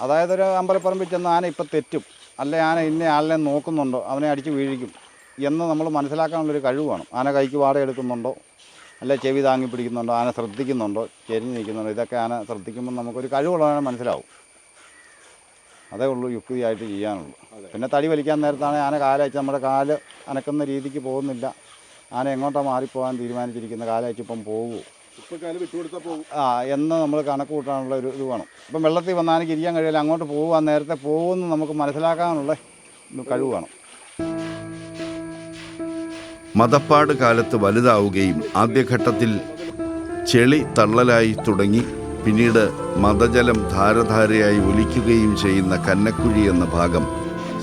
അതായത് ഒരു അമ്പലപ്പറമ്പിൽ ചെന്ന് ആന ഇപ്പം തെറ്റും. അല്ലെ ആന ഇന്ന ആളിനെ നോക്കുന്നുണ്ടോ അവനെ അടിച്ച് വീഴിക്കും. എന്ന് നമ്മൾ മനസ്സിലാക്കാനുള്ളൊരു കഴിവ് വേണം ആന കൈക്ക് വാട എടുക്കുന്നുണ്ടോ? അല്ലെ ചെവി താങ്ങി പിടിക്കുന്നുണ്ടോ? ആന ശ്രദ്ധിക്കുന്നുണ്ടോ? ചെരിഞ്ഞ് നിൽക്കുന്നുണ്ടോ? ഇതൊക്കെ ആന ശ്രദ്ധിക്കുമ്പോൾ നമുക്കൊരു കഴിവുള്ളതാണ് മനസ്സിലാവും. അതേ ഉള്ളൂ യുക്തിയായിട്ട് ചെയ്യാനുള്ളൂ. പിന്നെ തടി വലിക്കാൻ നേരത്താണ് ആന കാലയച്ച് നമ്മുടെ കാൽ അനക്കുന്ന രീതിക്ക് പോകുന്നില്ല. ആന എങ്ങോട്ടാണ് മാറിപ്പോകാൻ തീരുമാനിച്ചിരിക്കുന്ന കാലയച്ച് ഇപ്പം പോകുമോ ആ എന്ന് നമ്മൾ കണക്ക് കൂട്ടാനുള്ള ഒരു ഇത് വേണം. ഇപ്പം വെള്ളത്തിൽ വന്നാൽ ഇരിക്കാൻ കഴിയില്ല അങ്ങോട്ട് പോകുക നേരത്തെ പോകുമെന്ന് നമുക്ക് മനസ്സിലാക്കാനുള്ള കഴിവ് വേണം. മതപ്പാട് കാലത്ത് വലുതാവുകയും ആദ്യഘട്ടത്തിൽ ചെളി തള്ളലായി തുടങ്ങി പിന്നീട് മതജലം ധാരധാരയായി ഒലിക്കുകയും ചെയ്യുന്ന കന്നക്കുഴി എന്ന ഭാഗം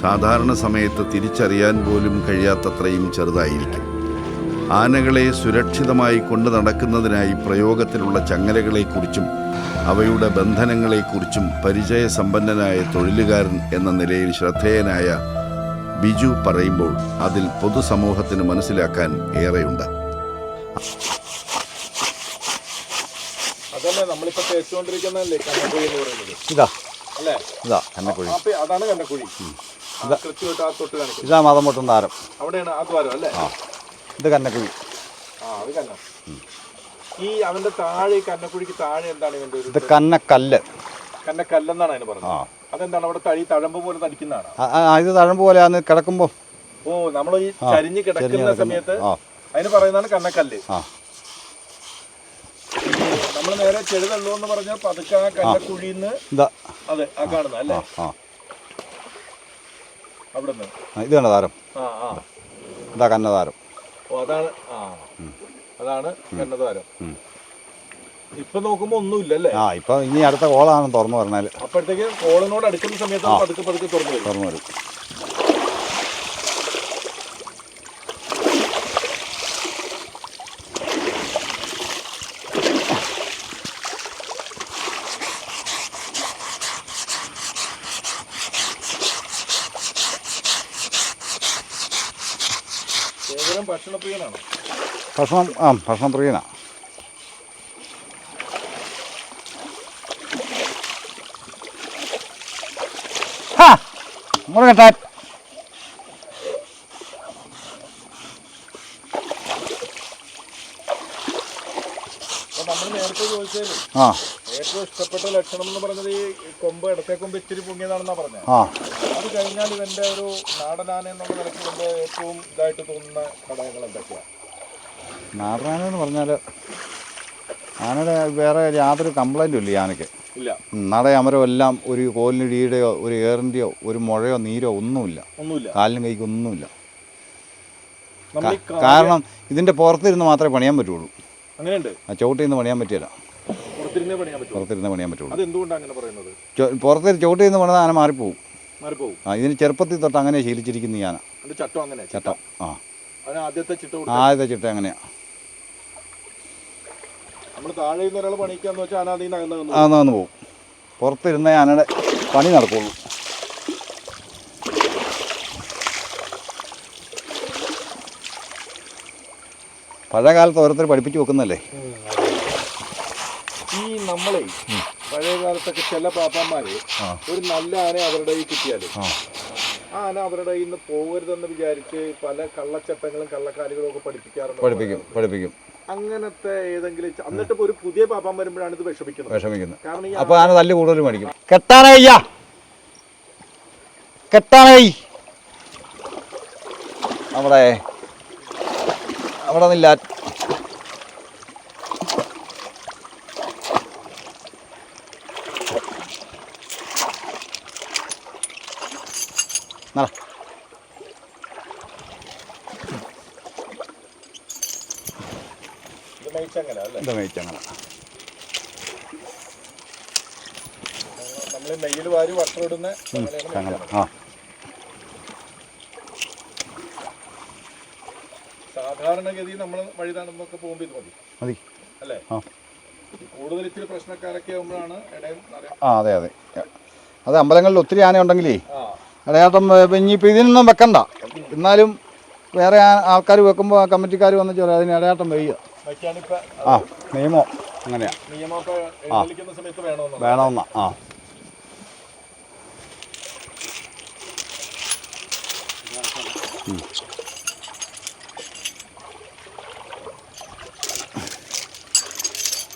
സാധാരണ സമയത്ത് തിരിച്ചറിയാൻ പോലും കഴിയാത്തത്രയും ചെറുതായിരിക്കും. ആനകളെ സുരക്ഷിതമായി കൊണ്ടു നടക്കുന്നതിനായി പ്രയോഗത്തിലുള്ള ചങ്ങലകളെക്കുറിച്ചും അവയുടെ ബന്ധനങ്ങളെക്കുറിച്ചും പരിചയസമ്പന്നനായ തൊഴിലുകാരൻ എന്ന നിലയിൽ ശ്രദ്ധേയനായ ബിജു പറയുമ്പോൾ അതിൽ പൊതുസമൂഹത്തിന് മനസ്സിലാക്കാൻ ഏറെയുണ്ട്. അതല്ലേ നമ്മളിപ്പോ തേച്ചുകൊണ്ടിരിക്കുന്നതല്ലേ കന്നക്കുഴി എന്ന് പറയുന്നത്? ഇതാ. അല്ലേ? ഇതാ കന്നക്കുഴി. അപ്പൊ അതാണ് കന്നക്കുഴി. ആ, കൃത്യമായിട്ട് ആ തൊട്ട് കാണിക്കും. ഇതാ മതം പൊട്ടും താരം. അവിടെയാണ് ആ ദ്വാരം അല്ലേ? ആ. ഇത് കന്നക്കുഴി. ആ അത് കന്ന. ഈ അവന്റെ താഴെ ഈ കന്നക്കുഴിക്ക് താഴെ എന്താണ് ഇവന്റെ ഒരു ഇത് കന്നക്കല്ല്. കന്നക്കല്ലെന്നാണ് അതിന് ആ. പറഞ്ഞത് അതെന്താണ്? അവിടെ തഴി തഴമ്പ് പോലെ തടിക്കുന്നതാണ്? ഇത് തഴമ്പ് പോലെ അന്ന് കിടക്കുമ്പോൾ ഓ നമ്മൾ ഈ ചരിഞ്ഞ് കിടക്കുന്ന സമയത്ത് അതിന് പറയുന്നതാണ് കണ്ണക്കല്ല് നമ്മൾ നേരെ ചെറുതള്ളൂ എന്ന് പറഞ്ഞാൽ പതുക്കെ ആ കണ്ണക്കുഴിയിൽ അതെ ആ കാണുന്ന അല്ലേ? അവിടെ നിന്ന് ഇത് കണ്ട താരം. ഇതാ കന്നതാരം ഓ അതാണ് ആ. അതാണ് കന്നദ്വാരം ഇപ്പൊ നോക്കുമ്പോ ഒന്നുമില്ലല്ലേ? ആ ഇപ്പൊ ഇനി അടുത്ത കോളാണ് തുറന്നു പറഞ്ഞാൽ അപ്പോഴത്തേക്ക് കോളിനോട് അടുക്കുന്ന സമയത്ത് പതുക്കെ പതുക്കെ തുറന്നു വരും. തുറന്നു വരും. ഭക്ഷണം ആ ഭക്ഷണം പ്രിയനാ മുറുകട്ടാൻ നമ്മൾ നേരത്തെ ചോദിച്ചതിൽ ആ. ഏറ്റവും ഇഷ്ടപ്പെട്ട ലക്ഷണം എന്ന് പറഞ്ഞത് ഈ കൊമ്പ് ഇടത്തെ കൊമ്പ് ഇച്ചിരി പൊങ്ങിയതാണെന്നാ പറഞ്ഞത് അത് കഴിഞ്ഞാൽ ഇവന്റെ ഒരു നാടനാന എന്നുള്ള നിലയ്ക്ക് ഇവന്റെ ഏറ്റവും ഇതായിട്ട് തോന്നുന്ന ഘടകങ്ങൾ എന്തൊക്കെയാണ് നാടനാനെന്ന് പറഞ്ഞാൽ ആനയുടെ വേറെ യാതൊരു കംപ്ലൈന്റും ഇല്ല ഈ ആനയ്ക്ക്. നട അമരോ എല്ലാം ഒരു കോലിനിടിയുടെയോ ഒരു ഏറിന്റെയോ ഒരു മുഴയോ നീരോ ഒന്നുമില്ല. ഒന്നുമില്ല. കാലിനും കൈക്ക് ഒന്നുമില്ല. കാരണം ഇതിന്റെ പുറത്തിരുന്ന് മാത്രമേ പണിയാൻ പറ്റുള്ളൂ. ആ ചവിട്ടിൽ നിന്ന് പണിയാൻ പറ്റില്ല പുറത്തിരുന്നേ പണിയാൻ പറ്റും പുറത്തിരുന്ന് പണിയാൻ പറ്റുള്ളൂ. പുറത്തിൽ എന്തുകൊണ്ടാണ് അങ്ങനെ പറയുന്നത്? ചോ- പുറത്ത് ചവിട്ടിൽ നിന്ന് പണിത് ആന മാറിപ്പോവും. ആ ഇതിന് ചെറുപ്പത്തിൽ തൊട്ട് അങ്ങനെ ശീലിച്ചിരിക്കുന്ന ഈ ആന. ചട്ടം ആ. ആദ്യത്തെ ചിട്ട കൊടുക്കും ആദ്യത്തെ ചിട്ട അങ്ങനെയാ. നമ്മൾ താഴെ നിന്ന് ഒരാൾ പണിക്കാന്ന് വെച്ചാൽ അതിന് അതിൽ നിന്ന് അകന്ന് ആ വന്ന് പോവും പുറത്തിരുന്നേ ആനയുടെ പണി നടക്കുള്ളൂ. പഴയ കാലത്ത് ഓരോരുത്തർ പഠിപ്പിച്ചു വെക്കുന്നല്ലേ? ഈ നമ്മളെ പഴയ കാലത്തൊക്കെ ചില പാപ്പന്മാര് ഒരു നല്ല ആന അവരുടെ കയ്യിൽ കിട്ടിയാൽ ആന അവരുടെ കയ്യിൽ നിന്ന് പോകരുതെന്ന് വിചാരിച്ച് പല കള്ളച്ചട്ടങ്ങളും കള്ളക്കാരികളും ഒക്കെ പഠിപ്പിക്കാറുണ്ട്. പഠിപ്പിക്കും പഠിപ്പിക്കും. അങ്ങനത്തെ ഏതെങ്കിലും എന്നിട്ട് ഒരു പുതിയ പാപ്പാൻ വരുമ്പോഴാണ് ഇത് വിഷമിക്കുന്നത്. വിഷമിക്കുന്നത്. കാരണം ഈ അപ്പോൾ ആന തല്ല് കൂടുതൽ മേടിക്കും. കെട്ടാനയ്യ കെട്ടാനായി അവിടെ അവിടെ നില്ല നട ഇത് മേയിച്ചങ്ങനെ മേയ്ക്ക് അങ്ങനെയാണ് അങ്ങനെ. ആ. സാധാരണഗതി നമ്മൾ വഴി നടന്നൊക്കെ പോകുമ്പോൾ ഇത് മതി. മതി. അല്ലേ? ആ. കൂടുതൽ ഇത്തിരി പ്രശ്നക്കാരൊക്കെ ആകുമ്പോഴാണ് ആ അതെ അതെ. അത് അമ്പലങ്ങളിൽ ഒത്തിരി ആന ഉണ്ടെങ്കിലേ ഇടയാട്ടം ഇനിയിപ്പോൾ ഇതിനൊന്നും വെക്കണ്ട. എന്നാലും വേറെ ആൾക്കാർ വെക്കുമ്പോൾ കമ്മിറ്റിക്കാർ വന്ന് ചോദിച്ചാൽ അതിന് ഇടയാട്ടം വെയ്യുക ആ നിയമം അങ്ങനെയാ. വേണമെന്ന ആ.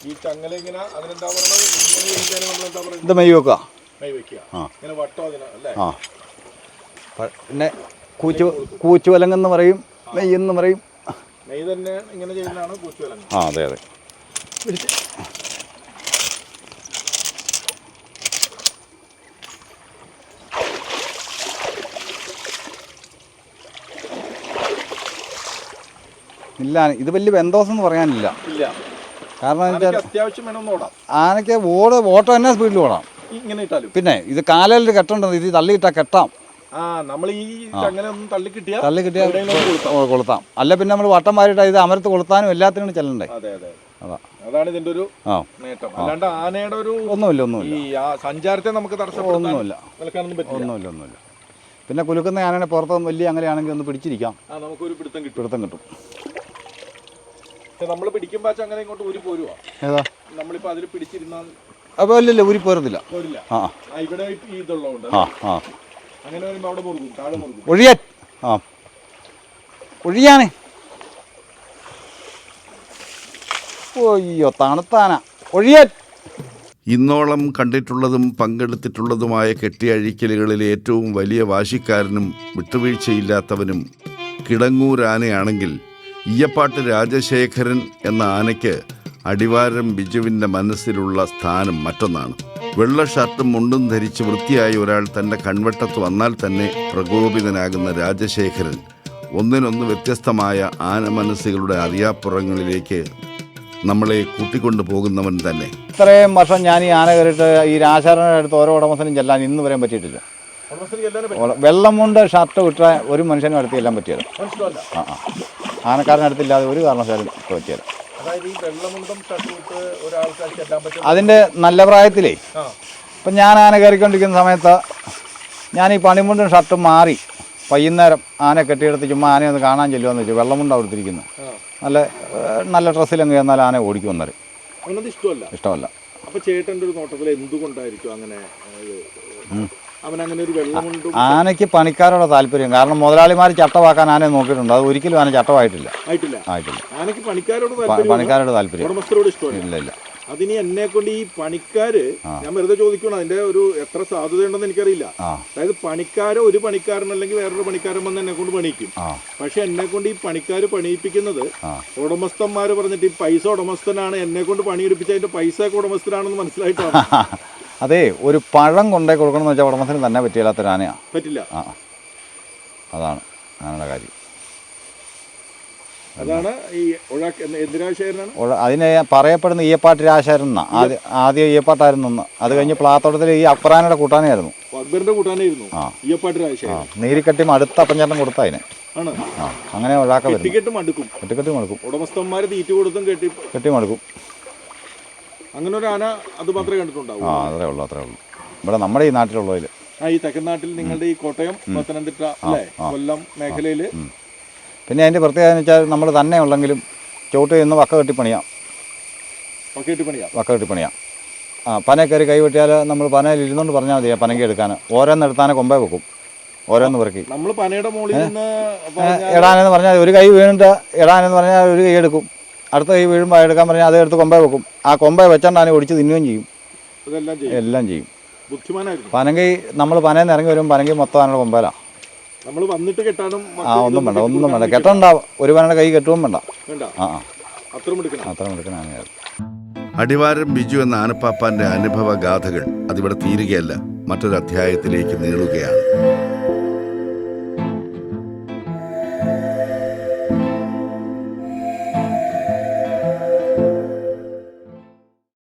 ഈ ചങ്ങല ഇങ്ങനെ അതിനെന്താ പറയുന്നത്? ഇത് മെയ് വെക്കുക. കൈ വെക്കുക. ആ. ഇങ്ങനെ വട്ടം അതിന് അല്ലേ? ആ. പിന്നെ കൂച്ചു കൂച്ചുവലങ്ങെന്ന് പറയും മെയ്യെന്ന് പറയും ആ അതെ അതെ. ഇല്ല ഇത് വലിയ ബന്ധോസം എന്ന് പറയാനില്ല. ഇല്ല. കാരണം വെച്ചാൽ ആനയ്ക്ക് ഓട്. ഓട്ടം തന്നെ സ്പീഡിൽ ഓടാം. പിന്നെ ഇത് കാലിൽ കെട്ടേണ്ടത് ഇത് തള്ളിയിട്ടാ കെട്ടാം. നമ്മൾ ഈ അങ്ങനെ ഒന്നും തള്ളി കിട്ടിയാൽ തള്ളി കിട്ടിയാൽ കൊളുത്താം. അല്ല പിന്നെ നമ്മൾ വട്ടം വാരിട്ട് ഇത് അമരത്ത് കൊളുത്താനും എല്ലാത്തിനും ചെല്ലണ്ടേ? അതെ അതെ. അതാണ് ഇതിന്റെ ഒരു നേട്ടം. അല്ലാണ്ട് ആനയുടെ ഒരു ഒന്നുമില്ല ഒന്നുമില്ല. ഈ സഞ്ചാരത്തെ നമുക്ക് തടസ്സപ്പെടുത്താൻ ഒന്നുമില്ല. ഒന്നുമില്ല പിന്നെ കുലുക്കുന്ന ആനയുടെ പുറത്ത് വലിയ അങ്ങനെയാണെങ്കിൽ ഒന്ന് പിടിച്ചിരിക്കാം. നമുക്കൊരു പിടുത്തം കിട്ടും. പിടുത്തം കിട്ടും. നമ്മൾ പിടിക്കുമ്പോ അങ്ങനെ ഇങ്ങോട്ട് ഊരി പോരുവാ? ഏതാ? നമ്മളിപ്പോൾ അതിൽ പിടിച്ചിരുന്നാൽ അപ്പോൾ ഇല്ലല്ല ഊരി പോരത്തില്ല. ആ ഇവിടെ ഇതുള്ളതുകൊണ്ട് ആ ആ. അങ്ങനെ വരുമ്പോൾ അവിടെ മുറുകും താഴെ മുറുകും. ഒഴിയാൻ. ആ. ഒഴിയാണ്. ഓയ്യോ തണുത്താന. ഒഴിയാൻ. ഇന്നോളം കണ്ടിട്ടുള്ളതും പങ്കെടുത്തിട്ടുള്ളതുമായ കെട്ടിയഴിക്കലുകളിൽ ഏറ്റവും വലിയ വാശിക്കാരനും വിട്ടുവീഴ്ചയില്ലാത്തവനും കിടങ്ങൂർ ആനയാണെങ്കിൽ ഈയപ്പാട്ട് രാജശേഖരൻ എന്ന ആനയ്ക്ക് അടിവാരം ബിജുവിന്റെ മനസ്സിലുള്ള സ്ഥാനം മറ്റൊന്നാണ്. വെള്ള ഷർട്ടും മുണ്ടും ധരിച്ച് വൃത്തിയായി ഒരാൾ തന്റെ കൺവെട്ടത്ത് വന്നാൽ തന്നെ പ്രകോപിതനാകുന്ന രാജശേഖരൻ ഒന്നിനൊന്ന് വ്യത്യസ്തമായ ആന മനസ്സുകളുടെ അറിയാപ്പുറങ്ങളിലേക്ക് നമ്മളെ കൂട്ടിക്കൊണ്ടു പോകുന്നവൻ തന്നെ. ഇത്രയും വർഷം ഞാൻ ഈ ആന കയറിയിട്ട് ഈ രാജാരനെ അടുത്ത് ഓരോ ഉടമസ്ഥനും ചെല്ലാൻ ഇന്ന് വരാൻ പറ്റിയിട്ടില്ല. വെള്ളം കൊണ്ട് ഷർട്ട് വിട്ട ഒരു മനുഷ്യനും അടുത്ത് ചെല്ലാൻ പറ്റിയത് ആ ആനക്കാരനടുത്തില്ലാതെ ഒരു കാരണവശാലും പറ്റിയത് അതിന്റെ നല്ല പ്രായത്തിലേ? ഇപ്പം ഞാൻ ആന കയറിക്കൊണ്ടിരിക്കുന്ന സമയത്ത് ഞാൻ ഈ പണിമുണ്ടും ഷർട്ടും മാറി വൈകുന്നേരം ആന കെട്ടിയെടുത്ത് ചുമ്മാ ആനയെ ഒന്ന് കാണാൻ ചെല്ലുമെന്ന് വെച്ചു. വെള്ളമുണ്ട് കൊടുത്തിരിക്കുന്നു ആ. നല്ല നല്ല ഡ്രസ്സിലങ്ങ് ചെന്നാൽ ആന ഓടിക്കും വന്നത് ഇഷ്ടമല്ല? ഇഷ്ടമല്ല. അപ്പോൾ ചേട്ടന്റെ ഒരു നോട്ടത്തിൽ എന്തുകൊണ്ടായിരിക്കും അങ്ങനെ അവൻ അങ്ങനെ ഒരു വെള്ളമുണ്ടും ആനയ്ക്ക് പണിക്കാരോട് താല്പര്യം. കാരണം മുതലാളിമാർ ചട്ടമാക്കാൻ ആനയെ നോക്കിയിട്ടുണ്ട്. അത് ഒരിക്കലും ആന ചട്ടമായിട്ടില്ല. ആയിട്ടില്ല. പണിക്കാരോട് താല്പര്യം. ഇല്ല ഇല്ല. അതിനി എന്നെ കൊണ്ട് ഈ പണിക്കാര് ഞാൻ വെറുതെ ചോദിക്കണം അതിന്റെ ഒരു എത്ര സാധ്യതയുണ്ടെന്ന് എനിക്കറിയില്ല. അതായത് പണിക്കാര് ഒരു പണിക്കാരൻ അല്ലെങ്കിൽ വേറൊരു പണിക്കാരൻ വന്ന് എന്നെ കൊണ്ട് പണിയിക്കും. പക്ഷെ എന്നെ കൊണ്ട് ഈ പണിക്കാര് പണിയിപ്പിക്കുന്നത് ഉടമസ്ഥന്മാര് പറഞ്ഞിട്ട് ഈ പൈസ ഉടമസ്ഥനാണ്. എന്നെ കൊണ്ട് പണിയെടുപ്പിച്ച അതിന്റെ പൈസ ഒക്കെ ഉടമസ്ഥനാണെന്ന് മനസ്സിലായിട്ടാണ്. അതെ ഒരു പഴം കൊണ്ടേ കൊടുക്കണം എന്ന് വെച്ചാൽ ഉടമസ്ഥന് തന്നെ പറ്റില്ലാത്തൊരു ആനയാണ് പറ്റില്ല. ആ. അതാണ് ആനയുടെ കാര്യം. അതാണ് ഈ ഉള്ള- അതിനെ പറയപ്പെടുന്ന ഈയപ്പാട്ട് രാശാരൻ ആദ്യം ആദ്യം ഈയപ്പാട്ടായിരുന്നു അത് കഴിഞ്ഞ് പ്ലാത്തോട്ടത്തിൽ ഈ അക്ബറാനയുടെ കൂട്ടാനായിരുന്നു അക്ബറിന്റെ കൂട്ടാനായിരുന്നു അടുത്ത അപ്പഞ്ചേട്ടൻ കൊടുത്ത അതിനെ. അങ്ങനെ ഒഴാക്ക വരുന്നു. ടിക്കറ്റ് മടുക്കും കെട്ടിക്കെട്ടി മടുക്കും ഉടമസ്ഥന്മാര് തീറ്റ കൊടുത്തും കെട്ടി കെട്ടി മടുക്കും അങ്ങനെ ഒരു ആന അത് മാത്രമേ കണ്ടിട്ടുണ്ടാവൂ. ആ അത്രേ ഉള്ളൂ അത്രേ ഉള്ളൂ. ഇവിടെ നമ്മുടെ ഈ നാട്ടിലുള്ളതിൽ ആ ഈ തെക്കൻ നാട്ടിൽ നിങ്ങളുടെ ഈ കോട്ടയം പത്തനംതിട്ട അല്ലേ? കൊല്ലം മേഖലയിൽ പിന്നെ അതിന്റെ പ്രത്യേകത എന്ന് വെച്ചാൽ നമ്മൾ തന്നെ ഉള്ളെങ്കിലും ചുവട്ട് ചെന്ന് വക്ക കെട്ടി പണിയാം. കെട്ടി പണിയാ. വക്ക കെട്ടി പണിയാം. ആ പന കയറി കൈ വെട്ടിയാൽ നമ്മൾ പനയിൽ ഇരുന്നുകൊണ്ട് പറഞ്ഞാൽ മതി പനക്ക് എടുക്കാൻ ഓരോന്ന് എടുത്താനെ കൊമ്പേ വെക്കും. ഓരോന്ന് പെറുക്കി. നമ്മൾ പനയുടെ മുകളിൽ നിന്ന് ഇടാനെന്ന് പറഞ്ഞാൽ ഒരു കൈ വീണിട്ട് ഇടാനെന്ന് പറഞ്ഞാൽ ഒരു കൈ എടുക്കും. അടുത്ത കൈ വീഴുമ്പോൾ എടുക്കാൻ പറഞ്ഞാൽ അത് എടുത്ത് കൊമ്പേ വെക്കും. ആ കൊമ്പേ വെച്ചോണ്ട് അതിനെ ഒടിച്ച് തിന്നുകയും ചെയ്യും. ഇതെല്ലാം ചെയ്യും. എല്ലാം ചെയ്യും. ബുദ്ധിമാനായിരുന്നു പനങ്കി നമ്മൾ പനയിൽ ഇറങ്ങി വരുമ്പോൾ പനങ്കി മൊത്തം അതിനുള്ള കൊമ്പേലാണ് നമ്മൾ വന്നിട്ട് കെട്ടാനും ആ ഒന്നും വേണ്ട ഒന്നും വേണ്ട. കെട്ടണ്ട ഒരു പനയുടെ കൈ കെട്ടുവും വേണ്ട. വേണ്ട. ആ ആ. അത്രയും എടുക്കണം. അത്ര എടുക്കുന്ന അടിവാരം ബിജു എന്ന ആനപ്പാപ്പാന്റെ അനുഭവ ഗാഥകൾ അതിവിടെ തീരുകയല്ല. മറ്റൊരു അധ്യായത്തിലേക്ക് നീളുകയാണ്.